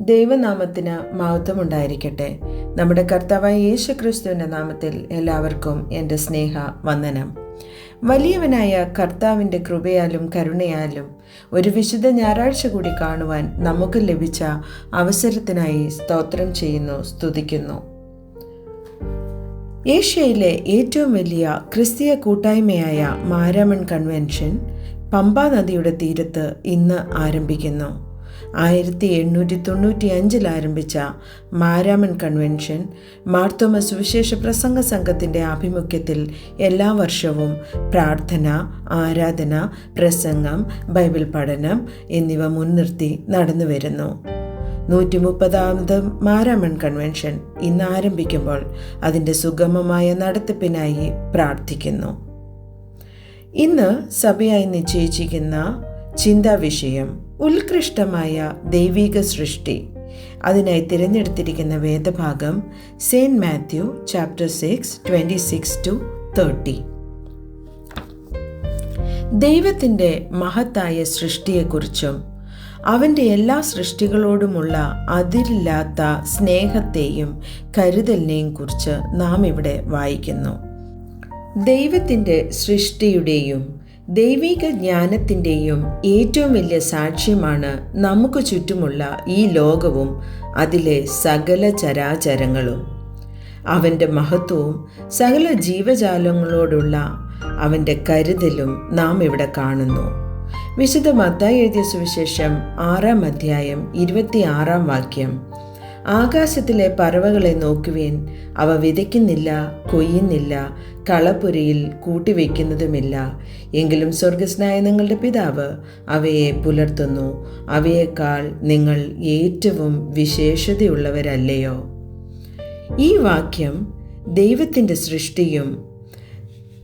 ദൈവനാമത്തിന് മഹത്വമുണ്ടായിരിക്കട്ടെ. നമ്മുടെ കർത്താവായ യേശു ക്രിസ്തുവിന്റെ നാമത്തിൽ എല്ലാവർക്കും എന്റെ സ്നേഹ വന്ദനം വലിയവനായ കർത്താവിന്റെ കൃപയാലും കരുണയാലും ഒരു വിശുദ്ധ ഞായറാഴ്ച കൂടി കാണുവാൻ നമുക്ക് ലഭിച്ച അവസരത്തിനായി സ്തോത്രം ചെയ്യുന്നു സ്തുതിക്കുന്നു. ഏഷ്യയിലെ ഏറ്റവും വലിയ ക്രിസ്തീയ കൂട്ടായ്മയായ മാരാമൺ കൺവെൻഷൻ പമ്പാ നദിയുടെ തീരത്ത് ഇന്ന് ആരംഭിക്കുന്നു. ആയിരത്തി എണ്ണൂറ്റി തൊണ്ണൂറ്റി അഞ്ചിൽ ആരംഭിച്ച മാരാമൻ കൺവെൻഷൻ മാർത്തോമ സുവിശേഷ പ്രസംഗ സംഘത്തിന്റെ ആഭിമുഖ്യത്തിൽ എല്ലാ വർഷവും പ്രാർത്ഥന ആരാധന പ്രസംഗം ബൈബിൾ പഠനം എന്നിവ മുൻനിർത്തി നടന്നു വരുന്നു നൂറ്റി മുപ്പതാമത് മാരാമൺ കൺവെൻഷൻ ഇന്ന് ആരംഭിക്കുമ്പോൾ അതിന്റെ സുഗമമായ നടത്തിപ്പിനായി പ്രാർത്ഥിക്കുന്നു. ഇന്ന് സഭയായി നിശ്ചയിച്ചിരിക്കുന്ന ചിന്താ വിഷയം ഉത്കൃഷ്ടമായ ദൈവിക സൃഷ്ടി. അതിനായി തിരഞ്ഞെടുത്തിരിക്കുന്ന വേദഭാഗം saint Matthew chapter six twenty six to thirty. ദൈവത്തിന്റെ മഹത്തായ സൃഷ്ടിയെക്കുറിച്ചും അവന്റെ എല്ലാ സൃഷ്ടികളോടുമുള്ള അതിരില്ലാത്ത സ്നേഹത്തെയും കരുതലിനെയും കുറിച്ച് നാം ഇവിടെ വായിക്കുന്നു. ദൈവത്തിന്റെ സൃഷ്ടിയുടെയും ദൈവിക ജ്ഞാനത്തിന്റെയും ഏറ്റവും വലിയ സാക്ഷ്യമാണ് നമുക്ക് ചുറ്റുമുള്ള ഈ ലോകവും അതിലെ സകല ചരാചരങ്ങളും. അവന്റെ മഹത്വവും സകല ജീവജാലങ്ങളോടുള്ള അവന്റെ കരുതലും നാം ഇവിടെ കാണുന്നു. വിശുദ്ധ മത്തായി എഴുതിയ സുവിശേഷം ആറാം അധ്യായം ഇരുപത്തിയാറാം വാക്യം. ആകാശത്തിലെ പറവകളെ നോക്കുവേൻ അവ വിതയ്ക്കുന്നില്ല കൊയ്യുന്നില്ല കളപ്പുരയിൽ കൂട്ടിവെക്കുന്നതുമില്ല എങ്കിലും സ്വർഗസ്നായ നിങ്ങളുടെ പിതാവ് അവയെ പുലർത്തുന്നു. അവയേക്കാൾ നിങ്ങൾ ഏറ്റവും വിശേഷതയുള്ളവരല്ലയോ? ഈ വാക്യം ദൈവത്തിന്റെ സൃഷ്ടിയും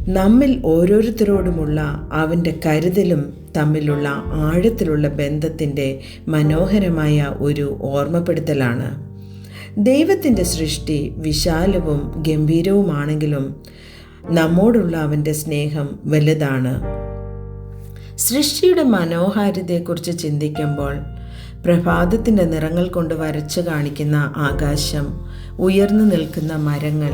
നമ്മിൽ ഓരോരുത്തരോടുമുള്ള അവന്റെ കരുതലും തമ്മിലുള്ള ആഴത്തിലുള്ള ബന്ധത്തിന്റെ മനോഹരമായ ഒരു ഓർമ്മപ്പെടുത്തലാണ്. ദൈവത്തിന്റെ സൃഷ്ടി വിശാലവും ഗംഭീരവുമാണെങ്കിലും നമ്മോടുള്ള അവന്റെ സ്നേഹം വലുതാണ്. സൃഷ്ടിയുടെ മനോഹാരിതയെക്കുറിച്ച് ചിന്തിക്കുമ്പോൾ പ്രഭാതത്തിന്റെ നിറങ്ങൾ കൊണ്ട് വരച്ചു കാണിക്കുന്ന ആകാശം ഉയർന്നു നിൽക്കുന്ന മരങ്ങൾ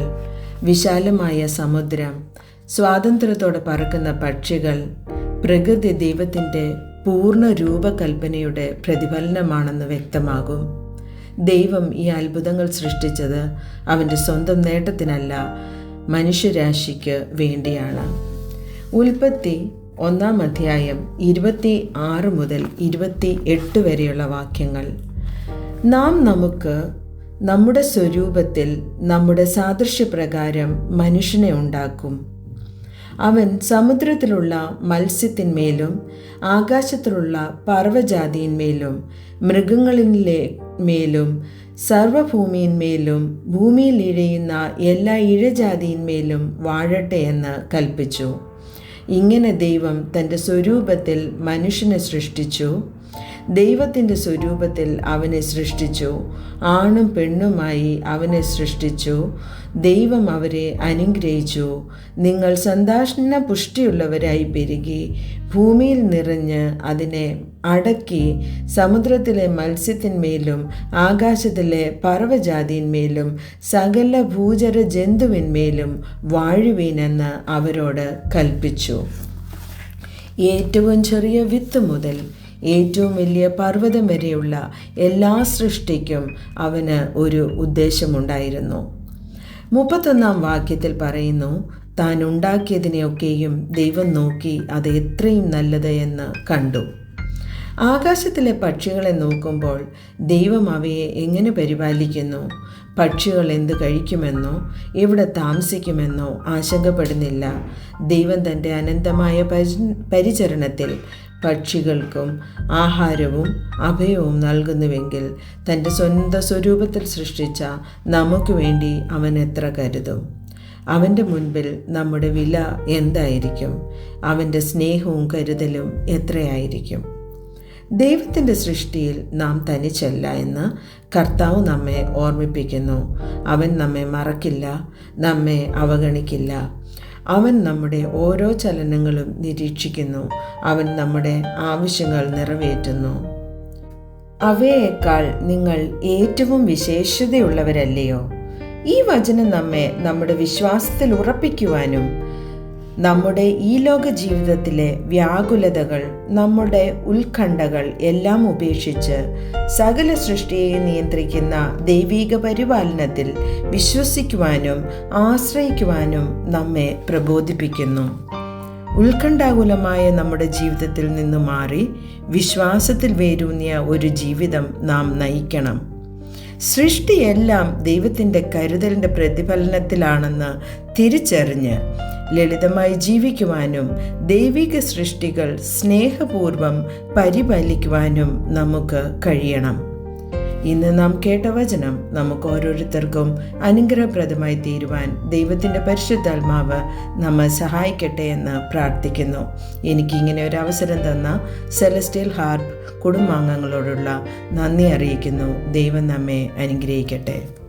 വിശാലമായ സമുദ്രം സ്വാതന്ത്ര്യത്തോടെ പറക്കുന്ന പക്ഷികൾ പ്രകൃതി ദൈവത്തിന്റെ പൂർണ രൂപകൽപ്പനയുടെ പ്രതിഫലനമാണെന്ന് വ്യക്തമാകും. ദൈവം ഈ അത്ഭുതങ്ങൾ സൃഷ്ടിച്ചത് അവന്റെ സ്വന്തം നേട്ടത്തിനല്ല മനുഷ്യരാശിക്ക് വേണ്ടിയാണ്. ഉൽപ്പത്തി ഒന്നാം അധ്യായം ഇരുപത്തി ആറ് മുതൽ ഇരുപത്തി എട്ട് വരെയുള്ള വാക്യങ്ങൾ. നാം നമുക്ക് നമ്മുടെ സ്വരൂപത്തിൽ നമ്മുടെ സാദൃശ്യപ്രകാരം മനുഷ്യനെ ഉണ്ടാക്കും. അവൻ സമുദ്രത്തിലുള്ള മത്സ്യത്തിന്മേലും ആകാശത്തിലുള്ള പർവജാതിന്മേലും മൃഗങ്ങളിലെ മേലും സർവഭൂമിയിന്മേലും ഭൂമിയിൽ ഇഴയുന്ന എല്ലാ ഇഴജാതിന്മേലും വാഴട്ടെ എന്ന് കൽപ്പിച്ചു. ഇങ്ങനെ ദൈവം തന്റെ സ്വരൂപത്തിൽ മനുഷ്യനെ സൃഷ്ടിച്ചു. ദൈവത്തിന്റെ സ്വരൂപത്തിൽ അവനെ സൃഷ്ടിച്ചു. ആണും പെണ്ണുമായി അവനെ സൃഷ്ടിച്ചു. ദൈവം അവരെ അനുഗ്രഹിച്ചു. നിങ്ങൾ സന്താഷണ പുഷ്ടിയുള്ളവരായി പെരുകി ഭൂമിയിൽ നിറഞ്ഞ് അതിനെ അടക്കി സമുദ്രത്തിലെ മത്സ്യത്തിന്മേലും ആകാശത്തിലെ പർവജാതിന്മേലും സകല ഭൂചര ജന്തുവിന്മേലും വാഴുവീനെന്ന് അവരോട് കൽപ്പിച്ചു. ഏറ്റവും ചെറിയ വിത്ത് മുതൽ ഏറ്റവും വലിയ പർവതം വരെയുള്ള എല്ലാ സൃഷ്ടിക്കും അവന് ഒരു ഉദ്ദേശമുണ്ടായിരുന്നു. മുപ്പത്തൊന്നാം വാക്യത്തിൽ പറയുന്നു താൻ ഉണ്ടാക്കിയതിനെയൊക്കെയും ദൈവം നോക്കി അത് എത്രയും നല്ലത് എന്ന് കണ്ടു. ആകാശത്തിലെ പക്ഷികളെ നോക്കുമ്പോൾ ദൈവം അവയെ എങ്ങനെ പരിപാലിക്കുന്നു? പക്ഷികൾ എന്ത് കഴിക്കുമെന്നോ എവിടെ താമസിക്കുമെന്നോ ആശങ്കപ്പെടുന്നില്ല. ദൈവം തന്റെ അനന്തമായ പരിചരണത്തിൽ പക്ഷികൾക്കും ആഹാരവും അഭയവും നൽകുന്നുവെങ്കിൽ തന്റെ സ്വന്തം സ്വരൂപത്തിൽ സൃഷ്ടിച്ച നമുക്ക് വേണ്ടി അവൻ എത്ര കരുതും. അവന്റെ മുൻപിൽ നമ്മുടെ വില എന്തായിരിക്കും? അവന്റെ സ്നേഹവും കരുതലും എത്രയായിരിക്കും? ദൈവത്തിന്റെ സൃഷ്ടിയിൽ നാം തനിച്ചല്ല എന്ന് കർത്താവ് നമ്മെ ഓർമ്മിപ്പിക്കുന്നു. അവൻ നമ്മെ മറക്കില്ല നമ്മെ അവഗണിക്കില്ല. അവൻ നമ്മുടെ ഓരോ ചലനങ്ങളും നിരീക്ഷിക്കുന്നു. അവൻ നമ്മുടെ ആവശ്യങ്ങൾ നിറവേറ്റുന്നു. അവയേക്കാൾ നിങ്ങൾ ഏറ്റവും വിശേഷതയുള്ളവരല്ലയോ? ഈ വചനം നമ്മെ നമ്മുടെ വിശ്വാസത്തിൽ ഉറപ്പിക്കുവാനും നമ്മുടെ ഈ ലോക ജീവിതത്തിലെ വ്യാകുലതകൾ നമ്മുടെ ഉത്കണ്ഠകൾ എല്ലാം ഉപേക്ഷിച്ച് സകല സൃഷ്ടിയെ നിയന്ത്രിക്കുന്ന ദൈവീക പരിപാലനത്തിൽ വിശ്വസിക്കുവാനും ആശ്രയിക്കുവാനും നമ്മെ പ്രബോധിപ്പിക്കുന്നു. ഉത്കണ്ഠാകുലമായ നമ്മുടെ ജീവിതത്തിൽ നിന്ന് മാറി വിശ്വാസത്തിൽ വേരൂന്നിയ ഒരു ജീവിതം നാം നയിക്കണം. സൃഷ്ടിയെല്ലാം ദൈവത്തിന്റെ കരുതലിന്റെ പ്രതിഫലനത്തിലാണെന്ന് തിരിച്ചറിഞ്ഞ് ലളിതമായി ജീവിക്കുവാനും ദൈവിക സൃഷ്ടികൾ സ്നേഹപൂർവം പരിപാലിക്കുവാനും നമുക്ക് കഴിയണം. ഇന്ന് നാം കേട്ട വചനം നമുക്ക് ഓരോരുത്തർക്കും അനുഗ്രഹപ്രദമായി തീരുവാൻ ദൈവത്തിന്റെ പരിശുദ്ധാത്മാവ് നമ്മെ സഹായിക്കട്ടെ എന്ന് പ്രാർത്ഥിക്കുന്നു. എനിക്കിങ്ങനെ ഒരു അവസരം തന്ന സെലസ്റ്റിയൽ ഹാർപ്പ് കുടുംബാംഗങ്ങളോടുള്ള നന്ദി അറിയിക്കുന്നു. ദൈവം നമ്മെ അനുഗ്രഹിക്കട്ടെ.